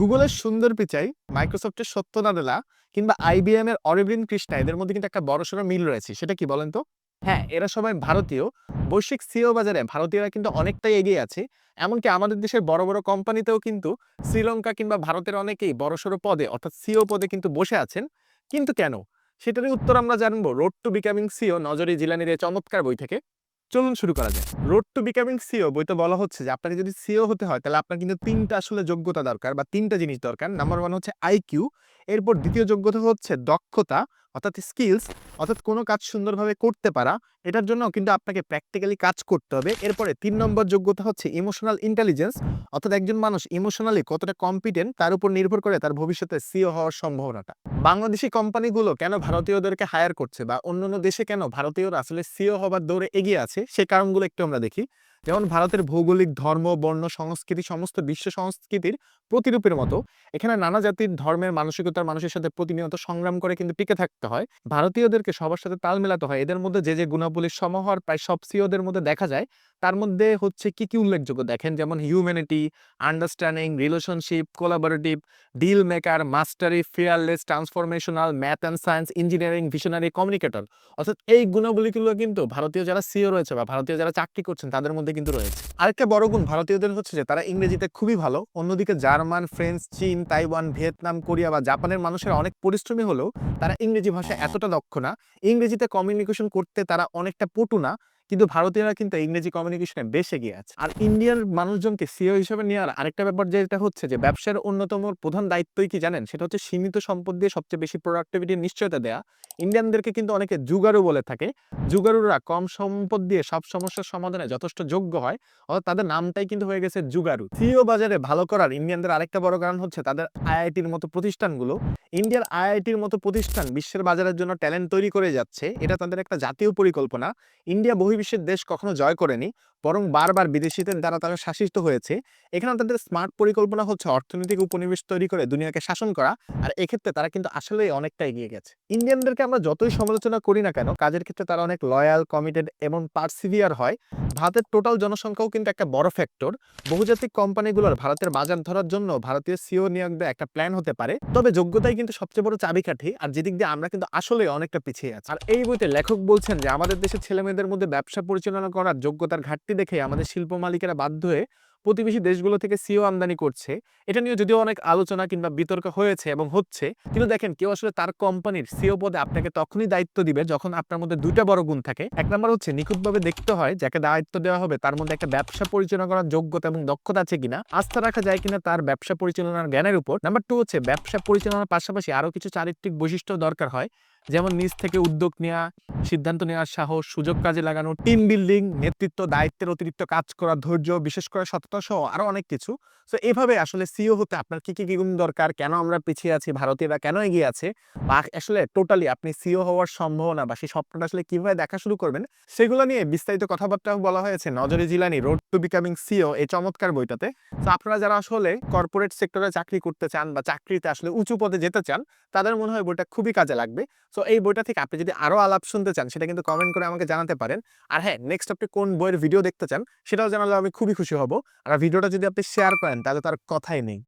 গুগলের সুন্দর পিচাই, মাইক্রোসফটের সত্য নাদেলা কিংবা আইবিএম এর অরিবিন কৃষ্ণা, এদের মধ্যে কিন্তু একটা বড় বড়সড় মিল রয়েছে, সেটা কি বলেন তো? হ্যাঁ এরা সবাই ভারতীয়, বৈশ্বিক সিও বাজারে, ভারতীয়রা কিন্তু অনেকটাই এগিয়ে আছে, এমনকি আমাদের দেশের বড় বড় কোম্পানিতেও কিন্তু শ্রীলঙ্কা কিংবা ভারতের অনেকেই বড়সড় পদে, অর্থাৎ সিও পদে কিন্তু বসে আছেন, কিন্তু কেন? সেটারই উত্তর আমরা জানব road to becoming CEO Nazre জিলানির চমৎকার বই থেকে। চলুন শুরু করা যায় রোড টু বিকামিং সিও বইতে বলা হচ্ছে যে, আপনাকে যদি সিও হতে হয়, তাহলে আপনার কিন্তু তিনটা আসলে যোগ্যতা দরকার বা তিনটা জিনিস দরকার। নাম্বার ওয়ান হচ্ছে আইকিউ এরপর দ্বিতীয় যোগ্যতা হচ্ছে দক্ষতা অর্থাৎ স্কিলস অর্থাৎ কোনো কাজ সুন্দরভাবে করতে পারা, এটার জন্য কিন্তু আপনাকে প্র্যাকটিক্যালি কাজ করতে হবে। এরপরে তিন নম্বর যোগ্যতা হচ্ছে ইমোশনাল ইন্টেলিজেন্স অর্থাৎ একজন মানুষ ইমোশনালি কতটা কম্পিটেন্ট তার উপর নির্ভর করে তার ভবিষ্যতে সিও হওয়ার সম্ভাবনাটা। বাংলাদেশি কোম্পানিগুলো কেন ভারতীয়দেরকে হায়ার করছে বা অন্যান্য দেশে কেন ভারতীয়রা আসলে সিও হবার দৌড়ে এগিয়ে আছে, সে কারণগুলো একটু আমরা দেখি। যেমন ভারতের ভৌগোলিক ধর্ম, বর্ণ, সংস্কৃতি, সমস্ত বিশ্ব সংস্কৃতির প্রতিরূপের মতো। এখানে নানা জাতির ধর্মের মানসিকতার মানুষের সাথে প্রতিনিয়ত সংগ্রাম করে কিন্তু টিকে থাকতে হয়। ভারতীয়দেরকে সবার সাথে তাল মেলাতে হয়। এদের মধ্যে যে যে গুণাবলীর সমাহার প্রায় সব সিওদের মধ্যে দেখা যায়, তার মধ্যে হচ্ছে কি কি উল্লেখযোগ্য দেখেন? যেমন humanity understanding relationship collaborative deal maker mastery fearless transformational math and science engineering visionary communicator অর্থাৎ এই গুণাবলীগুলো কিন্তু ভারতীয় যারা সিও রয়েছে বা ভারতীয় যারা চাকরি করছেন, তাদের মধ্যে কিন্তু রয়েছে। আরেকটা বড় গুণ ভারতীয়দের হচ্ছে যে, তারা ইংরেজিতে খুবই ভালো। অন্যদিকে জার্মান, ফ্রেঞ্চ, চীন, তাইওয়ান, ভিয়েতনাম, কোরিয়া বা জাপানের মানুষের অনেক পরিশ্রমী হলেও তারা ইংরেজি ভাষা এতটা দক্ষ না। ইংরেজিতে কমিউনিকেশন করতে তারা অনেকটা পটু না। কিন্তু ভারতীয়রা কিন্তু ইংরেজি কমিউনিকেশনে বেশ এগিয়ে আছে। আর ইন্ডিয়ান মানুষজনকে সিও হিসেবে নেওয়ার আরেকটা ব্যাপার যেটা হচ্ছে যে, ব্যবসার অন্যতম প্রধান দায়িত্বই কি জানেন? সেটা হচ্ছে সীমিত সম্পদ দিয়ে সবচেয়ে বেশি প্রোডাক্টিভিটির নিশ্চয়তা দেয়া। ইন্ডিয়ানদেরকে কিন্তু অনেকে জুগারু বলে থাকে। জুগারুরা কম সম্পদ দিয়ে সব সমস্যার সমাধানে যথেষ্ট যোগ্য হয়। অর্থাৎ তাদের নামটাই কিন্তু হয়ে গেছে জুগারু সিও বাজারে ভালো করার ইন্ডিয়ানদের আরেকটা বড় কারণ হচ্ছে তাদের আইআইটির মতো প্রতিষ্ঠানগুলো। ইন্ডিয়ার আইআইটির মতো প্রতিষ্ঠান বিশ্বের বাজারের জন্য ট্যালেন্ট তৈরি করে যাচ্ছে। এটা তাদের একটা জাতীয় পরিকল্পনা। ইন্ডিয়া বহির্বিশ্বের দেশ কখনো জয় করেনি। বরং বারবার বিদেশিদের দ্বারা তারা শাসিত হয়েছে। এখানে তাদের স্মার্ট পরিকল্পনা হচ্ছে অর্থনৈতিক উপনিবেশ তৈরি করে দুনিয়াকে শাসন করা। আর এক্ষেত্রে তারা কিন্তু আসলেই অনেকটা এগিয়ে গেছে। ইন্ডিয়ানদেরকে আমরা যতই সমালোচনা করি না কেন, কাজের ক্ষেত্রে তারা অনেক লয়াল কমিটেড এবং পার্সিভিয়ার হয়। ভারতের টোটাল জনসংখ্যাও কিন্তু একটা বড় ফ্যাক্টর বহুজাতিক কোম্পানিগুলোর ভারতের বাজার ধরার জন্য ভারতীয় সিও নিয়োগ দেওয়া একটা প্ল্যান হতে পারে। তবে যোগ্যতাই কিন্তু সবচেয়ে বড় চাবিকাঠি। আর যেদিক দিয়ে আমরা কিন্তু আসলে অনেকটা পিছিয়ে আছি। আর এই বইতে লেখক বলছেন যে, আমাদের দেশের ছেলেমেয়েদের মধ্যে ব্যবসা পরিচালনা করার যোগ্যতার ঘাটতি দেখে আমাদের শিল্প মালিকেরা বাধ্য হয়ে প্রতিবেশী দেশগুলো থেকে সিও আমদানি করছে। এটা নিয়ে যদিও অনেক আলোচনা কিংবা বিতর্ক হয়েছে এবং হচ্ছে। কিন্তু দেখেন, কেউ আসলে তার কোম্পানির সিও পদে আপনাকে তখনই দায়িত্ব দিবে যখন আপনার মধ্যে দুইটা বড় গুণ থাকে। এক নম্বর হচ্ছে, নিখুঁতভাবে দেখতে হয় যাকে দায়িত্ব দেওয়া হবে তার মধ্যে একটা ব্যবসা পরিচালনা করার যোগ্যতা এবং দক্ষতা আছে কিনা, আস্থা রাখা যায় কিনা তার ব্যবসা পরিচালনার জ্ঞানের উপর। নাম্বার টু হচ্ছে, ব্যবসা পরিচালনার পাশাপাশি আরও কিছু চারিত্রিক বৈশিষ্ট্য দরকার হয়। যেমন নিজ থেকে উদ্যোগ নেওয়া সিদ্ধান্ত নেওয়ার সাহস, সুযোগ কাজে লাগানো টিম বিল্ডিং নেতৃত্ব, দায়িত্বের অতিরিক্ত কাজ করা, ধৈর্য, বিশেষ করে সততা সহ আরও অনেক কিছু। তো এভাবে আসলে সিও হতে আপনার কি কি গুণ দরকার? কেন আমরা পিছিয়ে আছি? ভারতীয়রা কেন এগিয়ে আছে? বা আসলে টোটালি আপনি সিও হওয়ার সম্ভাবনা বা সেই স্বপ্নটা আসলে কীভাবে দেখা শুরু করবেন? সেগুলো নিয়ে বিস্তারিত কথাবার্তা বলা হয়েছে। Nazre Gilani road to becoming CEO এই চমৎকার বইটাতে। তো আপনারা যারা আসলে কর্পোরেট সেক্টরে চাকরি করতে চান বা চাকরিতে আসলে উঁচু পদে যেতে চান, তাদের মনে হয় বইটা খুবই কাজে লাগবে। সো এই বইটা থেকে আপনি যদি আরও আলাপ শুনতে চান, সেটা কিন্তু কমেন্ট করে আমাকে জানাতে পারেন। আর হ্যাঁ নেক্সট আপনি কোন বইয়ের ভিডিও দেখতে চান, সেটাও জানালে আমি খুবই খুশি হব। আর ভিডিওটা যদি আপনি শেয়ার করেন, তাহলে তার কথাই নেই।